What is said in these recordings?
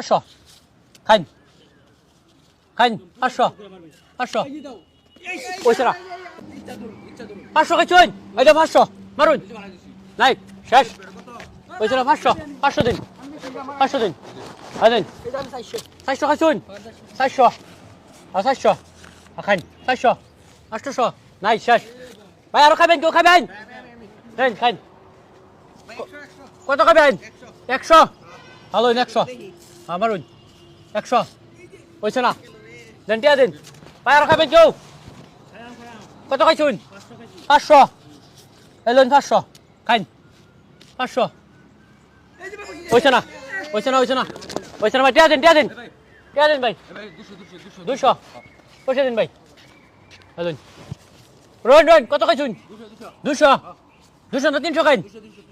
পাঁচশো খাইন। খাইন পাঁচশো পাঁচশো পয়সা না পাঁচশো খাইছুন যে পাঁচশো মারুন। নাই, শেষ। পয়সা না পাঁচশো পাঁচশো দিন। পাঁচশো দিন। দিন। চারশো খাইছুন চারশো। আর চারশো। খাইন। চারশো। আটশোশো। নাই, শেষ। ভাই, আরও খাবেন কেউ খাবেন খাইন। খাইন কত খাবেন একশো। ভালো একশো। আমার ওই একশো। পয়সা না। দেন টিয়া দিন। আরও খাবেন কেউ? কত খাইছুন? পাঁচশো। এলেন পাঁচশো। খাইন। পাঁচশো। পয়সা না। পয়সা না পয়সা না। পয়সা না ভাই, টিয়া দিন টিয়া দিন। টিয়া দিন ভাই। দুশো পয়সা দিন ভাই। এলেন রোহন রোহন কত খাইছুন? দুশো দুশো না, তিনশো খাইন।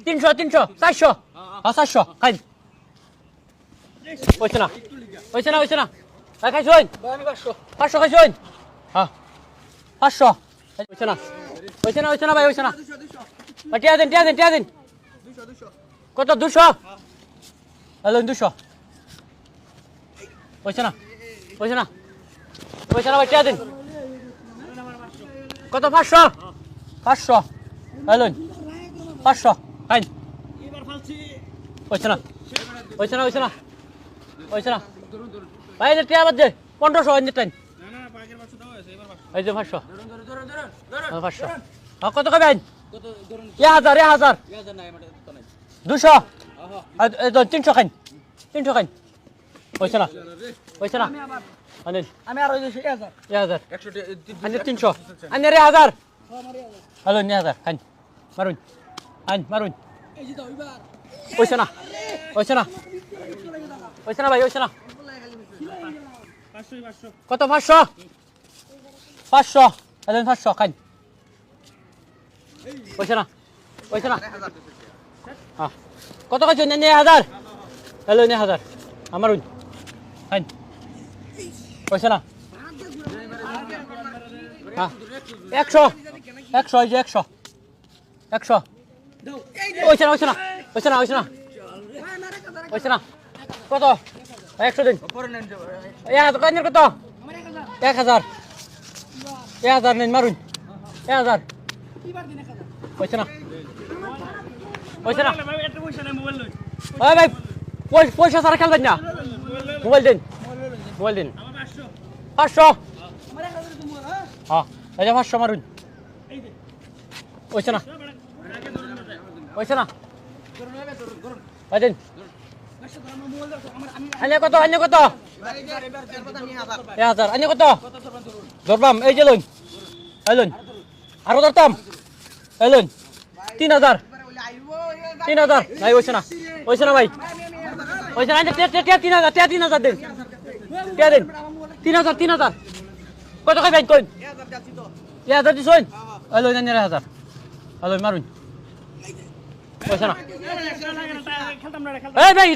তিনশো তিনশো, চারশো। হ্যাঁ চারশো। খাইন। পয়সা না পয়সা না পয়সা না পাঁচশো। হ্যাঁ। পাঁচশো। না না না ভাই পয়সা না ভাই টিয়া দিন টিয়া দিন টিয়া দিন। কত দুশো? এলেন দুশো। পয়সা না পয়সা না পয়সা না ভাই টিয়া দিন। কত পাঁচশো? পাঁচশো। এলেন পাঁচশো। খাইন। পয়সা না পয়সা না পয়সা না পয়সা না। ভাই যে টিয়া দে পনেরোশো অন্য টাইম এই যে পাঁচশো। পাঁচশো। হ্যাঁ, কত খাবেন এ হাজার এ হাজার। দুশো। তিনশো খাইন। তিনশো খাইন। পয়সা না। পয়সা না। আনিন আমি মারুন। আইন মারুন। পয়সা না। পয়সা না। পয়সা না ভাই পয়সা না কত? পাঁচশো? পাঁচশো। এলেন পাঁচশো খাইন। পয়সা না পয়সা না হ্যাঁ। কত খাইছো? নে হাজার। এলো নে হাজার। আমার খাইন। পয়সা না হ্যাঁ। একশো। একশো এই যে একশো। একশো। পয়সা না পয়সা না পয়সা না পয়সা না পয়সা না কত? একশো দিন। হাজার কত? এক হাজার। এক হাজার নিন, মারুন। এক হাজার। পয়সা না। পয়সা না। ভাই পয়সা- ছাড়া খেলবেন না। মোবাইল দিন। মোবাইল দিন। পাঁচশো। হ্যাঁ এই পাঁচশো, মারুন। পয়সা না। পয়সা না। দিন। আন্য কত আন্য কত? এক হাজার, আন্য কত? ধরবাম, এই যে লোন এই লোন আরও ধরতাম, এই লোন তিন হাজার তিন হাজার নাই ওইছে না ওইছে না ভাই ওইছে না তিন হাজার টিয়া তিন হাজার দিন টিয়া দিন, তিন হাজার তিন হাজার, কত খাই ভাই, কইন? এক হাজার দিছ এই লোন আন্য হাজার, এই লোন মারুন। পয়সা না এই ভাই